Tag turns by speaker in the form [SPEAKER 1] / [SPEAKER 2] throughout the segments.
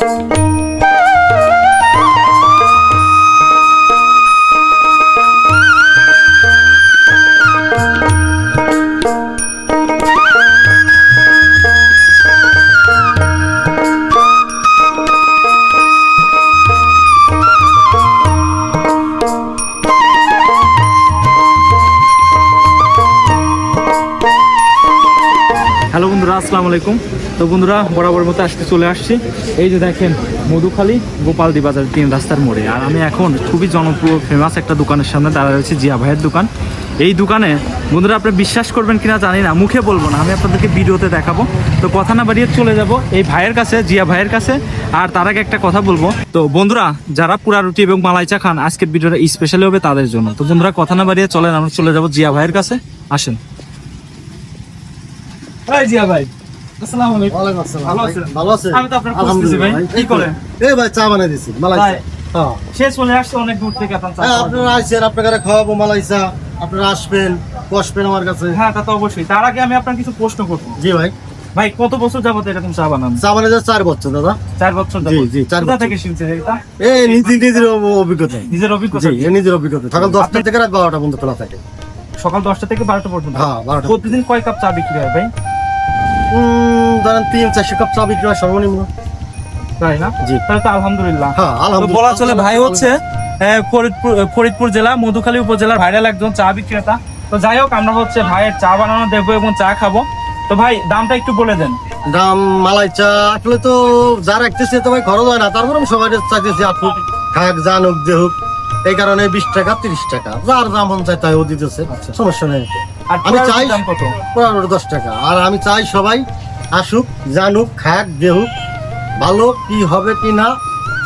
[SPEAKER 1] Podcast. বন্ধুরা, আসসালামু আলাইকুম। তো বন্ধুরা বরাবর মতো আজকে চলে আসছি। এই যে দেখেন, মধুখালী গোপালদি বাজার তিন রাস্তার মোড়ে। আর আমি এখন খুবই জনপ্রিয় ফেমাস একটা দোকানের সামনে দাঁড়া রয়েছে, জিয়া ভাইয়ের দোকান। এই দোকানে, বন্ধুরা, আপনি বিশ্বাস করবেন কিনা জানি না, মুখে বলব না, আমি আপনাদেরকে ভিডিওতে দেখাবো। তো কথা না বাড়িয়ে চলে যাব এই ভাইয়ের কাছে, জিয়া ভাইয়ের কাছে। আর তার আগে একটা কথা বলব। তো বন্ধুরা, যারা পুরা রুটি এবং মালাই চা খান, আজকের ভিডিওটা স্পেশালি হবে তাদের জন্য। তো বন্ধুরা, কথা না বাড়িয়ে চলেন, আমরা চলে যাব জিয়া ভাইয়ের কাছে। আসেন। ভাই জিয়া ভাই আসসালামু আলাইকুম।
[SPEAKER 2] ওয়ালাইকুম আসসালাম।
[SPEAKER 1] ভালো আছেন?
[SPEAKER 2] ভালো আছেন?
[SPEAKER 1] আমি তো আপনার খুঁজতেছি ভাই। কি করেন?
[SPEAKER 2] এই ভাই চা বানাই দিছি মালাই চা।
[SPEAKER 1] চলে আসছে অনেক দূর থেকে আপনার চা
[SPEAKER 2] আপনারা আইসেন আপনারা খাওয়াবো মালাই চা আপনারা আসবেন বসবেন আমার কাছে।
[SPEAKER 1] হ্যাঁ তা তো অবশ্যই। তার আগে আমি আপনার কিছু প্রশ্ন করব।
[SPEAKER 2] জি ভাই।
[SPEAKER 1] ভাই কত বছর যাবত এরকম চা বানান?
[SPEAKER 2] চা চার বছর দাদা।
[SPEAKER 1] চার বছর
[SPEAKER 2] জি, জি, চার বছর।
[SPEAKER 1] থেকে এটা?
[SPEAKER 2] এই নিজে নিজের অভিজ্ঞতা।
[SPEAKER 1] নিজের অভিজ্ঞতা?
[SPEAKER 2] জি নিজের অভিজ্ঞতা। সকাল দশটা থেকে রাত বারোটা পর্যন্ত খোলা থাকে।
[SPEAKER 1] সকাল দশটা থেকে বারোটা পর্যন্ত?
[SPEAKER 2] হ্যাঁ বারোটা।
[SPEAKER 1] প্রতিদিন কয় কাপ চা বিক্রি হয় ভাই?
[SPEAKER 2] ধরেন তিন চারশো কাপ চা বিক্রি হয় সর্বনিম্ন।
[SPEAKER 1] তাই না?
[SPEAKER 2] জি।
[SPEAKER 1] তাহলে তো আলহামদুলিল্লাহ।
[SPEAKER 2] হ্যাঁ আলহামদুলিল্লাহ।
[SPEAKER 1] বলা চলে ভাই হচ্ছে ফরিদপুর ফরিদপুর জেলা মধুখালী উপজেলার ভাইরাল একজন চা বিক্রেতা। তো যাই হোক আমরা হচ্ছে ভাইয়ের চা বানানো দেখব এবং চা খাব। তো ভাই দামটা একটু বলে দেন।
[SPEAKER 2] দাম মালাই চা আসলে তো যা রাখতেছে তো ভাই খরচ হয় না। তারপর আমি সবাই চাইতেছি আপু খাক জানুক যে হোক এই কারণে বিশ টাকা তিরিশ টাকা যার দাম মন চাই তাই ও দিতেছে
[SPEAKER 1] আচ্ছা।
[SPEAKER 2] সমস্যা নেই। আমি চাই
[SPEAKER 1] দাম কত?
[SPEAKER 2] পনেরো দশ টাকা। আর আমি চাই সবাই আসুক জানুক খাক দেহুক ভালো কি হবে কি না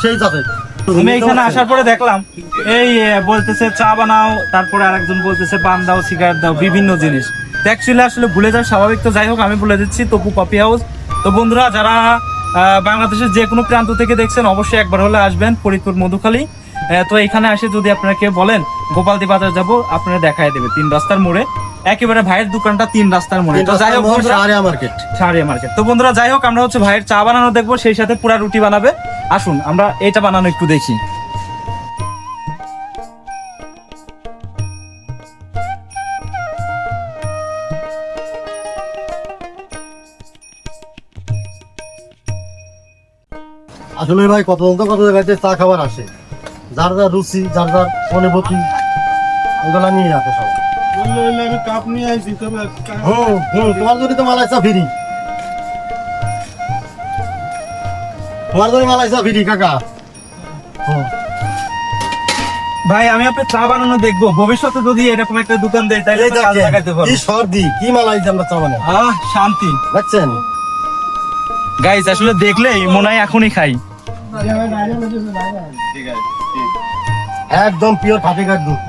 [SPEAKER 2] সেই যাতে
[SPEAKER 1] আমি এখানে আসার পরে দেখলাম এই বলতেছে চা বানাও তারপরে আরেকজন বলতেছে পান দাও সিগারেট দাও বিভিন্ন জিনিস। অ্যাকচুয়ালি আসলে ভুলে যাওয়া স্বাভাবিক তো যাই হোক আমি বলে দিচ্ছি তপু কফি হাউস তো বন্ধুরা যারা বাংলাদেশের যে কোনো প্রান্ত থেকে দেখছেন অবশ্যই একবার হলে আসবেন ফরিদপুর মধুখালী। তো এখানে আসে যদি আপনারা কেউ বলেন গোপালদি বাজার যাব আপনারা দেখায় দেবে। তিন রাস্তার মোড়ে। একেবারে ভাইয়ের দোকানটা তিন রাস্তার মোড়ে। তো যাই হোক
[SPEAKER 2] আরে মার্কেট।
[SPEAKER 1] শাহরিয়া মার্কেট। তো বন্ধুরা যাই হোক আমরা হচ্ছে ভাইয়ের চা বানানো দেখব সেই সাথে পুরা রুটি বানাবে। আসুন আমরা এটা বানানো একটু দেখি।
[SPEAKER 2] আসলে ভাই কত কত জায়গাতে চা খাবার আসে। যার যার রুচি যার যার অনুভূতি ওগুলা নিয়ে রাখে সব
[SPEAKER 3] কাপ নিয়ে আইছি তবে
[SPEAKER 2] হুম হুম তোমার যদি তো মালাই ফিরি। তোমার যদি মালাই ফিরি কাকা।
[SPEAKER 1] ভাই আমি আপনার চা বানানো দেখব। ভবিষ্যতে যদি এরকম একটা দোকান দেয় তাহলে কাজ পারব।
[SPEAKER 2] কি সর্দি কি মালাই আমরা চা বানাই।
[SPEAKER 1] আহ শান্তি।
[SPEAKER 2] দেখছেন?
[SPEAKER 1] গাইজ আসলে দেখলেই মনে হয় এখনই খাই।
[SPEAKER 2] একদম পিওর খাঁটি কাঠ দুধ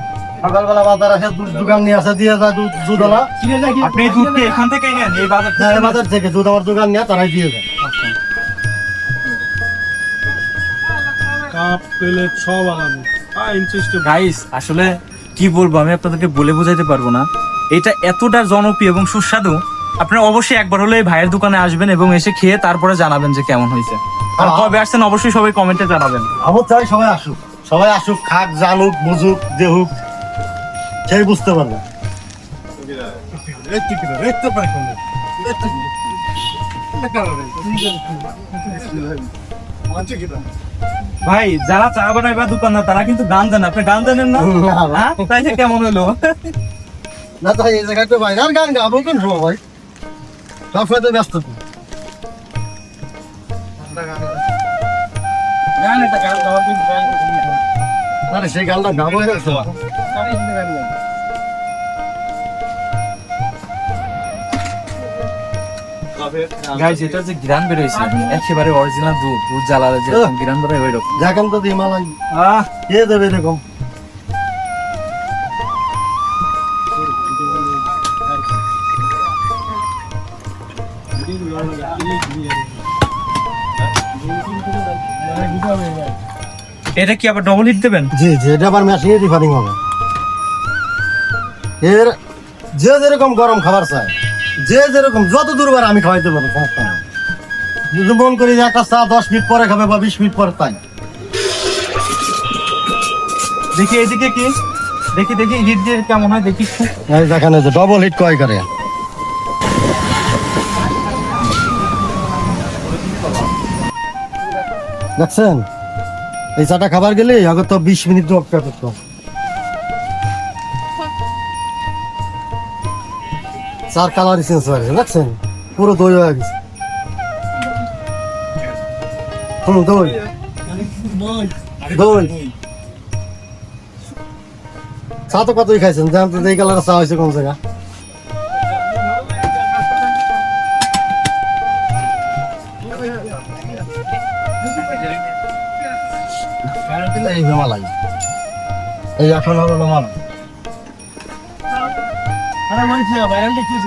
[SPEAKER 2] সকালবেলা বাজার আসে দুধ দোকান নিয়ে আসে দিয়ে যায় দুধ দুধওয়ালা
[SPEAKER 1] আপনি দুধ কি এখান থেকেই নেন এই বাজার
[SPEAKER 2] হ্যাঁ,
[SPEAKER 1] থেকে?
[SPEAKER 2] বাজার থেকে দুধ আমার দোকান নিয়ে তারাই দিয়ে যায়।
[SPEAKER 3] কাপ প্লেট সব আলাদা।
[SPEAKER 1] গাইস আসলে কি বলব আমি আপনাদেরকে বলে বোঝাইতে পারব না। এটা এতটা জনপ্রিয় এবং সুস্বাদু। আপনারা অবশ্যই একবার হলে ভাইয়ের দোকানে আসবেন এবং এসে খেয়ে তারপরে জানাবেন যে কেমন হয়েছে। আর। কবে আসছেন অবশ্যই সবাই কমেন্টে জানাবেন
[SPEAKER 2] আমার চাই সবাই আসুক সবাই আসুক খাক জানুক বুঝুক দেহুক সেই বুঝতে পারবে
[SPEAKER 1] ভাই যারা চা বানায় বা দোকানদার তারা কিন্তু গান জানে আপনি গান জানেন না
[SPEAKER 2] তাই না।
[SPEAKER 1] হ্যাঁ? কেমন হলো
[SPEAKER 2] না তো এই জায়গায় তো বাইরে আর গান গাবো কোন ভাই তো ব্যস্ত তো। আরে সেই গানটা গাবো রাখছো
[SPEAKER 1] গাইস এটা যে গ্রান বেরোইছে একেবারে অরিজিনাল দুধ দুধ জ্বালালে যে
[SPEAKER 2] আহ।
[SPEAKER 1] গ্রান বেরোয় ওই রকম
[SPEAKER 2] জাগান তো হিমালয়
[SPEAKER 1] আহ।
[SPEAKER 2] কে দেবে এরকম।
[SPEAKER 1] এটা কি আবার ডবল হিট দেবেন?
[SPEAKER 2] জি জি এটা আবার মেশিনে রিফারিং হবে। এর যে যেরকম গরম খাবার চায় যে যেরকম যত দূরবার আমি খাওয়াইতে পারব সমস্যা নেই। যদি মন করি যে একটা চা দশ মিনিট পরে খাবে বা বিশ মিনিট পরে তাই।
[SPEAKER 1] দেখি এদিকে কি? দেখি দেখি হিট দিয়ে কেমন হয় দেখি।
[SPEAKER 2] এই দেখেন যে ডবল হিট কয় করে? দেখছেন? এই চাটা খাবার গেলে তো বিশ মিনিট অপেক্ষা করতো চার কালার চেঞ্জ হয়ে গেছে, দেখছেন? পুরো দই হয়ে গেছে। হুম দই। দই। চা তো কতই খাইছেন? জানতে এই কালার চা হয়েছে কোন জায়গা এই মালাই এই এখন হলো মালাই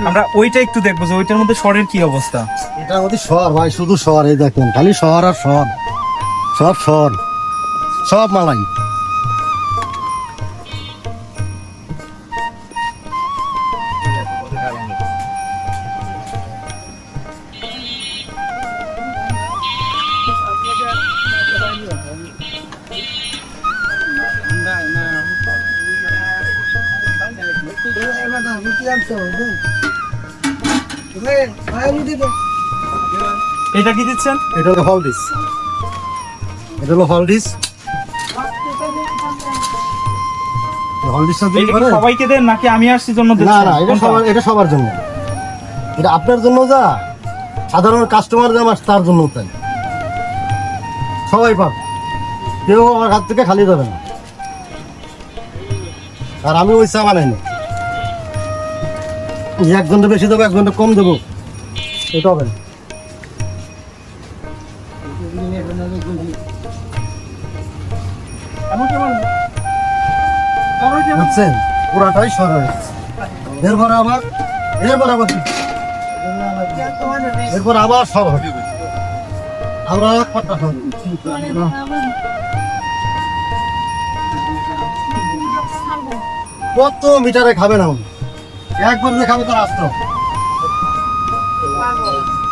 [SPEAKER 1] আমরা ওইটা একটু দেখব যে ওইটার মধ্যে শহরের কি অবস্থা?
[SPEAKER 2] এটার মধ্যে শহর ভাই শুধু শহর এই দেখেন খালি শহর আর শহর। সব শহর সব মালাই।
[SPEAKER 1] এটা কি দিচ্ছেন?
[SPEAKER 2] এটা হলো এটা হলো
[SPEAKER 1] এটা সবাইকে দেন নাকি আমি আসছি জন্য
[SPEAKER 2] না
[SPEAKER 1] দিচ্ছেন?
[SPEAKER 2] না এটা সবার এটা সবার জন্য। এটা আপনার জন্য যা। সাধারণ কাস্টমার যা আমার তার জন্য তাই। সবাই পাবে। কেউ আমার হাত থেকে খালি যাবে না। আর আমি ওই চা বানাই এক ঘণ্টা বেশি দেবো, এক ঘণ্টা কম দেবো। এটা হবে বুঝছেন? পুরাটাই সর এরপর আবার এরপর আবার এরপর আবার সব হবে আমরা হবে কত মিটারে খাবে না উনি? একবার যে খাবে তার আসতো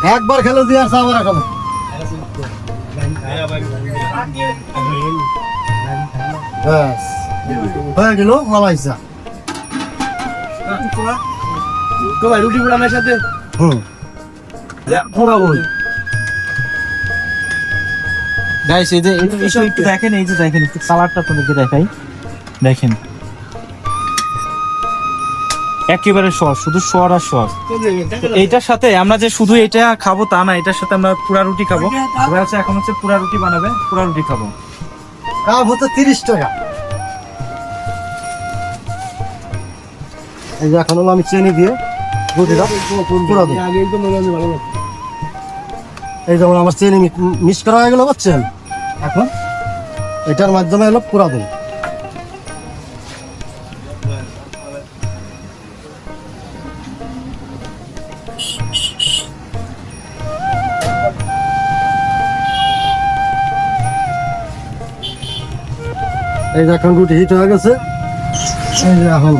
[SPEAKER 2] একবার খেলে দিয়ে আসছে আবার খাবে ব্যাস। হয়ে গেল মালাইসা
[SPEAKER 3] রুটি সাথে?
[SPEAKER 2] হুম।
[SPEAKER 1] গাইস এই যে একটু একটু দেখেন এই যে দেখেন একটু কালারটা আপনাদেরকে দেখাই। দেখেন। একেবারে সস শুধু সর আর সস এইটার সাথে আমরা যে শুধু এটা খাব তা না, এটার সাথে আমরা পুরা রুটি খাব। এবার হচ্ছে এখন হচ্ছে পুরা রুটি বানাবে, পুরা রুটি খাব।
[SPEAKER 2] হচ্ছে তিরিশ টাকা। এই যে এখন হলো আমি চিনি দিয়ে পুরো এই যেমন আমার চিনি মিক্স করা হয়ে গেল এখন এটার মাধ্যমে হলো পুরা দিন এই যে এখন রুটি হিট হয়ে গেছে। এই যে এখন।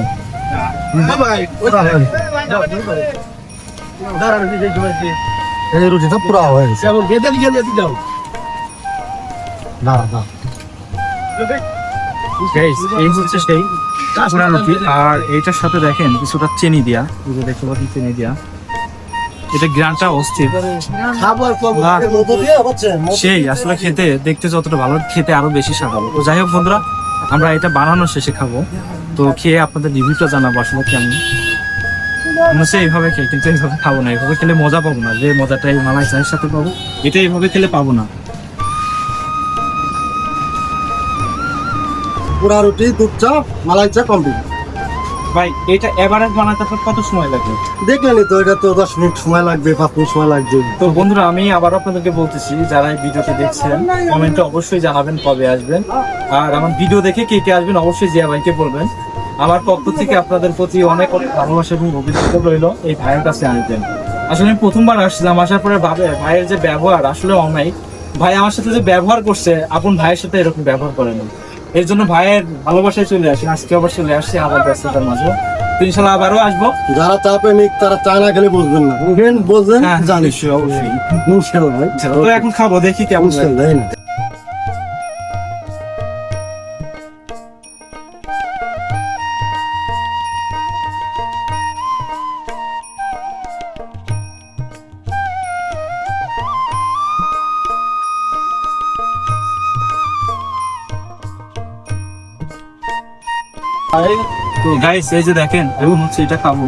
[SPEAKER 2] এই রুটিটা পুরা হয়ে গেছে। দাঁড়া দাঁড়া।
[SPEAKER 1] এই হচ্ছে সেই আর এইটার সাথে দেখেন কিছুটা চিনি দিয়া। দেখতে পাচ্ছেন চিনি দিয়া। এটা গ্রানটা অস্থির। সেই আসলে খেতে। দেখতে যতটা ভালো খেতে আরও বেশি স্বাদ হবে যাই হোক বন্ধুরা আমরা এটা বানানোর শেষে খাব। তো খেয়ে আপনাদের রিভিউটা জানাব আসলে কেমন। মনে এইভাবে খেয়ে, কিন্তু এইভাবে খাব না। এইভাবে খেলে মজা পাবো না। যে মজাটা এই মালাই চায়ের সাথে পাবো, এটা এইভাবে খেলে পাবো না।
[SPEAKER 2] পোড়া রুটি, দুধ চা, মালাই চা কমপ্লিট
[SPEAKER 1] ভাই এটা এভারেজ বানাতে আপনার কত সময় লাগে
[SPEAKER 2] দেখলেনি তো এটা তো দশ মিনিট সময় লাগবে পাঁচ মিনিট সময় লাগবে।
[SPEAKER 1] তো বন্ধুরা আমি আবার আপনাদেরকে বলতেছি যারা এই ভিডিওটি দেখছেন কমেন্টে অবশ্যই জানাবেন কবে আসবেন। আর আমার ভিডিও দেখে কে কে আসবেন অবশ্যই জিয়া ভাইকে বলবেন। আমার পক্ষ থেকে আপনাদের প্রতি অনেক অনেক ভালোবাসা এবং অভিযোগ রইল এই ভাইয়ের কাছে আনতেন আসলে আমি প্রথমবার আসছিলাম আসার পরে ভাবে ভাইয়ের যে ব্যবহার আসলে অনেক ভাই আমার সাথে যে ব্যবহার করছে আপন ভাইয়ের সাথে এরকম ব্যবহার করে না। এর জন্য ভাইয়ের ভালোবাসায় চলে আসি আজকে আবার চলে আসছি আবার ব্যস্ততার মাঝে। ইনশাল্লাহ আবারও আসব।
[SPEAKER 2] যারা চাপে নিক তারা চা না খেলে বুঝবেন না। বুঝবেন বুঝবেন
[SPEAKER 1] হ্যাঁ,
[SPEAKER 2] জানিস
[SPEAKER 1] অবশ্যই।
[SPEAKER 2] মুশকিল ভাই
[SPEAKER 1] তো এখন খাব দেখি কেমন
[SPEAKER 2] মুশকিল
[SPEAKER 1] তো গাইস এই যে দেখেন এখন হচ্ছে এটা খাব।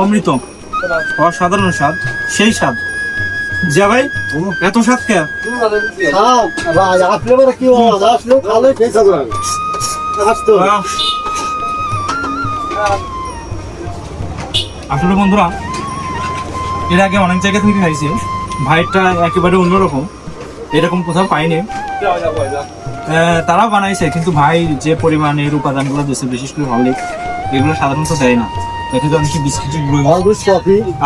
[SPEAKER 1] অমৃত অসাধারণ স্বাদ সেই স্বাদ। যা ভাই এত স্বাদ কে?
[SPEAKER 2] হবে।
[SPEAKER 1] আসলে বন্ধুরা এর আগে অনেক জায়গা থেকে খাইছি। ভাইটা একেবারে অন্যরকম। এরকম কোথাও পাইনি। তারাও বানাইছে কিন্তু ভাই যে পরিমাণের উপাদানগুলো দিয়েছে বিশেষ করে হরলিক্স এগুলো সাধারণত দেয় না। দেখা যায় অনেকে বিস্কিটের গুঁড়ো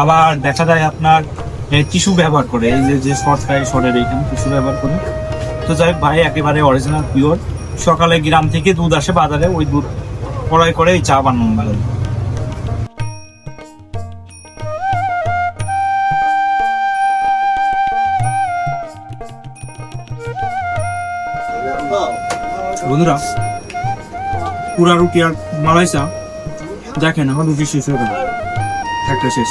[SPEAKER 1] আবার দেখা যায় আপনার টিস্যু ব্যবহার করে এই যে যে শর্ট ফ্রাই শর্টের এইখানে টিস্যু ব্যবহার করে। তো যাই হোক, ভাই একেবারে অরিজিনাল পিওর সকালে গ্রাম থেকে দুধ আসে বাজারে ওই দুধ কড়াই করে এই চা বানানো ভালো বন্ধুরা পুরা রুটি আর মালাইসা দেখেন এখন রুটি শেষ হয়ে গেল। একটা শেষ।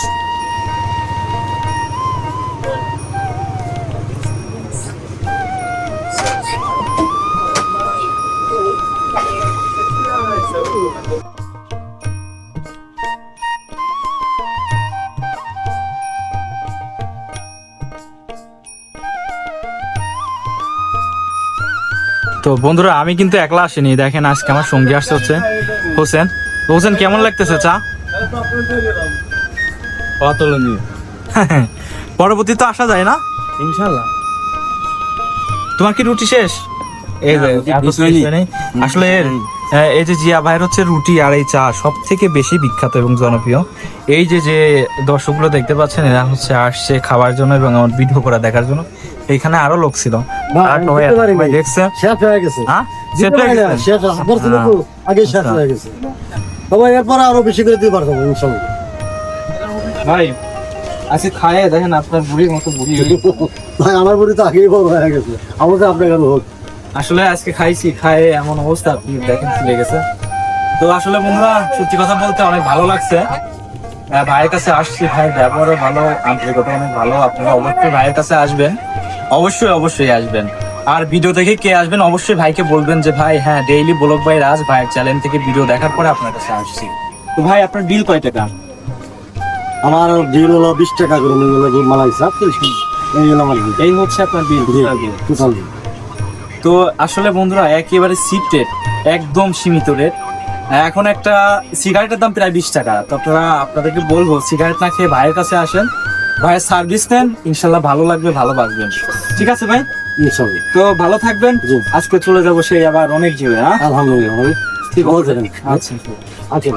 [SPEAKER 1] তো বন্ধুরা আমি কিন্তু একলা আসিনি। দেখেন আজকে আমার সঙ্গী আসছে হচ্ছে হোসেন। হোসেন কেমন লাগতেছে চা?
[SPEAKER 3] অতুলনীয়।
[SPEAKER 1] পরবর্তী তো আসা যায় না?
[SPEAKER 3] ইনশাল্লাহ।
[SPEAKER 1] তোমার কি রুটি শেষ। আসলে এই যে জিয়া ভাইয়ের হচ্ছে রুটি আর এই চা সব থেকে বেশি বিখ্যাত এবং জনপ্রিয়। এই যে যে দর্শকগুলো দেখতে পাচ্ছেন এরা হচ্ছে আসছে খাওয়ার জন্য এবং আমার ভিডিও করা দেখার জন্য। এখানে আরও লোক ছিল। দেখছে?
[SPEAKER 2] শেষ হয়ে গেছে।
[SPEAKER 1] হ্যাঁ?
[SPEAKER 2] শেষ আগে শেষ
[SPEAKER 1] আচ্ছা।
[SPEAKER 2] হয়ে গেছে। এরপরে আরও বেশি করে দিতে ইনশাল্লাহ।
[SPEAKER 1] ভাই আজকে খায় দেখেন আপনার বুড়ির মতো বুড়ি
[SPEAKER 2] ভাই আমার বড়ি তো আগেই বড় হয়ে গেছে। আমার তো আপনার কেন হোক।
[SPEAKER 1] আসলে আজকে খাইছি খায় এমন অবস্থা আপনি দেখেন ফুলে গেছে। তো আসলে বন্ধুরা সত্যি কথা বলতে অনেক ভালো লাগছে। ভাইয়ের কাছে আসছি ভাই ব্যবহারও ভালো আন্তরিকতা অনেক ভালো। আপনারা অবশ্যই ভাইয়ের কাছে আসবেন। অবশ্যই অবশ্যই আসবেন। আর ভিডিও থেকে কে আসবেন অবশ্যই ভাইকে বলবেন যে ভাই হ্যাঁ ডেইলি ব্লগ ভাই রাজ ভাইয়ের চ্যানেল থেকে ভিডিও দেখার পরে আপনার কাছে আসছি। তো ভাই আপনার ডিল কয় টাকা?
[SPEAKER 2] আমার ডিল হলো বিশ টাকা করে নিয়ে গেলে মালাই চাপ এই হলো আমার বিল
[SPEAKER 1] এই হচ্ছে আপনার বিল
[SPEAKER 2] টোটাল বিল
[SPEAKER 1] তো আসলে বন্ধুরা একেবারে সিফটেড একদম সীমিত রেট এখন একটা সিগারেটের দাম প্রায় বিশ টাকা। তো আপনারা আপনাদেরকে বলব সিগারেট না খেয়ে ভাইয়ের কাছে আসেন। ভাইয়ের সার্ভিস নেন ইনশাল্লাহ ভালো লাগবে ভালো বাসবেন ঠিক আছে ভাই?
[SPEAKER 2] ইনশাল্লাহ
[SPEAKER 1] তো ভালো থাকবেন। আজকে চলে যাব সেই আবার অনেক জীবে হ্যাঁ?
[SPEAKER 2] আলহামদুলিল্লাহ
[SPEAKER 1] ঠিক
[SPEAKER 2] আছে।
[SPEAKER 1] আচ্ছা।
[SPEAKER 2] আচ্ছা